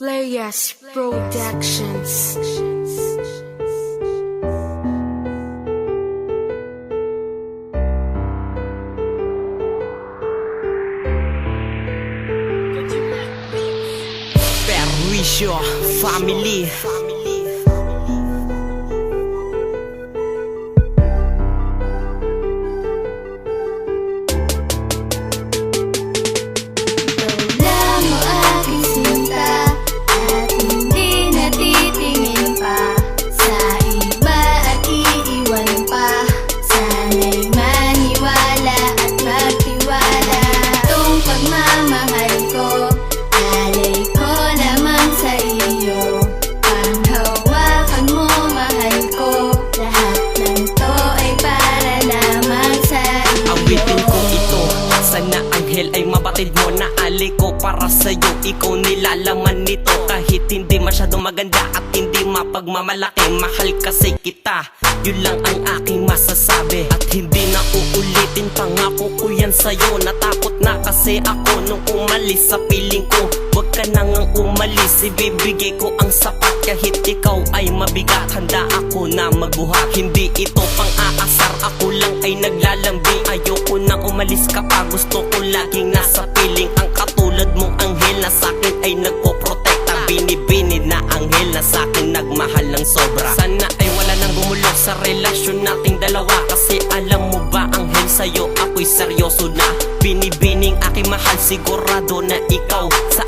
Players Productions. Perwisho Family. Nilalaman nito. Kahit hindi masyadong maganda at hindi mapagmamalaki Mahal kasi kita. Yun lang ang aking masasabi. At hindi na uulitin Pangako ko yan sa'yo. Natakot na kasi ako nung umalis sa piling ko. Huwag ka nang ang umalis Ibibigay ko ang sapat. Kahit ikaw ay mabigat Handa ako na magbuhat. Hindi ito pang aasar Ako lang ay naglalambing Ayoko nang umalis ka pa Gusto ko laging nasa piling. Ang katulad anghel na sa'kin ay nagpoprotekta. Binibini na anghel na sa'kin nagmahal ng sobra. Sana ay wala nang gumulo sa relasyon nating dalawa. Kasi alam mo ba anghel sa'yo ako'y seryoso na? Binibining aking mahal sigurado na ikaw Sa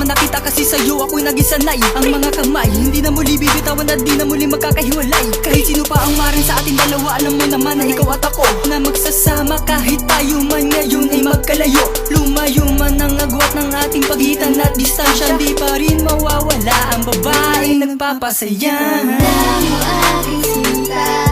kapag kasama na kita kasi sa'yo ako'y naging sanay Ang mga kamay hindi na muli bibitawan at di na muli magkakahiwalay. Kahit sino pa ang maring sa ating dalawa Alam mo naman na ikaw at ako Na magsasama kahit tayo man ngayon ay magkalayo. Lumayo man ang agwat ng ating pagitan at distansya Di pa rin mawawala ang babaeng nagpapasaya. Mo aking sinta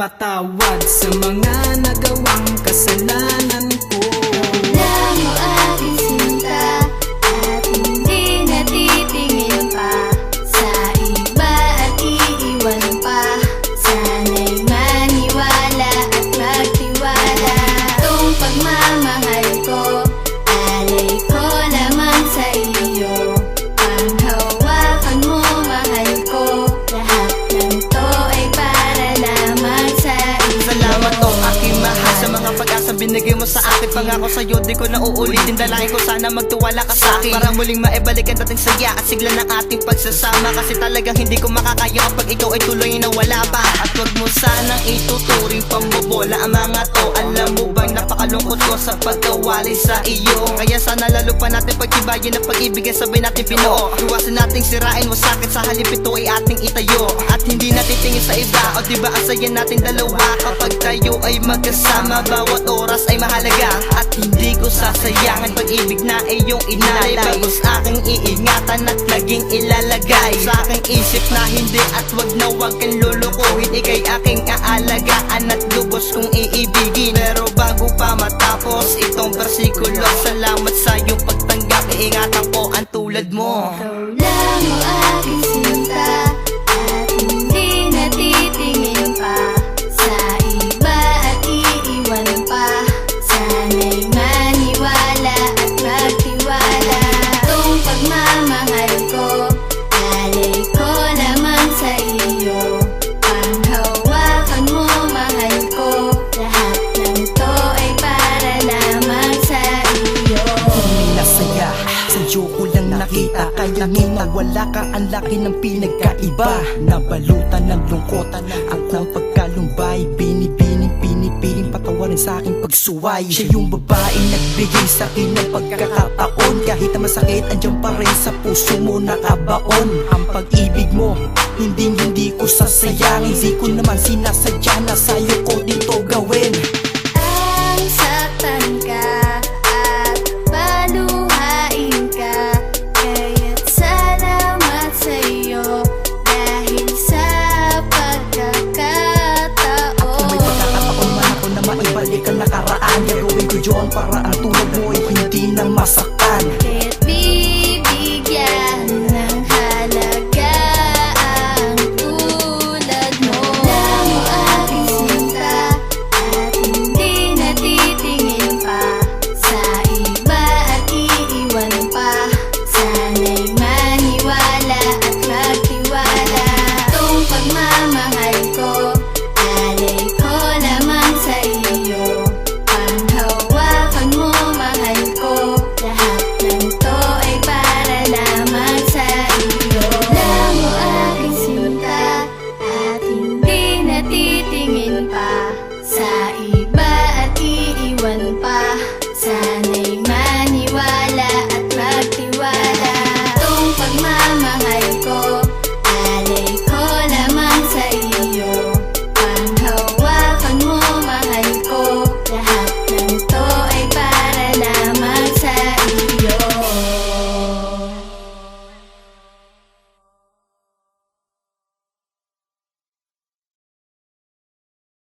Patawad sa mga Pangako sa'yo di ko na uulitin Dalangin ko sana magtiwala ka sa akin. Para muling maibalik ang dating saya At sigla ng ating pagsasama. Kasi talagang hindi ko makakaya Kapag ikaw ay tuloy na wala pa. At wag mo sanang ituturing pambobola Ang mga to. Alam mo bang napakalungkot ko sa pagkawali sa iyo. Kaya sana lalo pa natin pagtibayin Ang pag-ibig ay sabay natin pinuo Iwasan nating sirain mo sakit sa halip ito ay ating itayo. At hindi natitingin sa iba O diba ang saya natin dalawa Kapag tayo ay magkasama Bawat oras ay mahalaga. At hindi ko sasayangan Pag-ibig na iyong inalay Bagos aking iingatan at naging ilalagay. Sa aking isip na hindi at wag na wag kang lulukuhin Ika'y aking aalagaan at lubos kong iibigin. Pero matapos itong bersikulo Salamat sa iyong pagtanggap Iingatan ko ang tulad mo Kaya nung nawala ka, ang laki ng pinagkaiba. Nabalutan ng lungkotan At ng pagkalumbay. Binibining, pinipiling patawarin sa aking pagsuway. Siya yung babaeng nagbigay sa akin ng pagkakataon. Kahit na masakit, andyan pa rin sa puso mo nakabaon. Ang pag-ibig mo, hindi hindi ko sasayangin. Di ko naman sinasadya na sa'yo ko dito sa nakaraan. Gagawin ko yun para ang tulong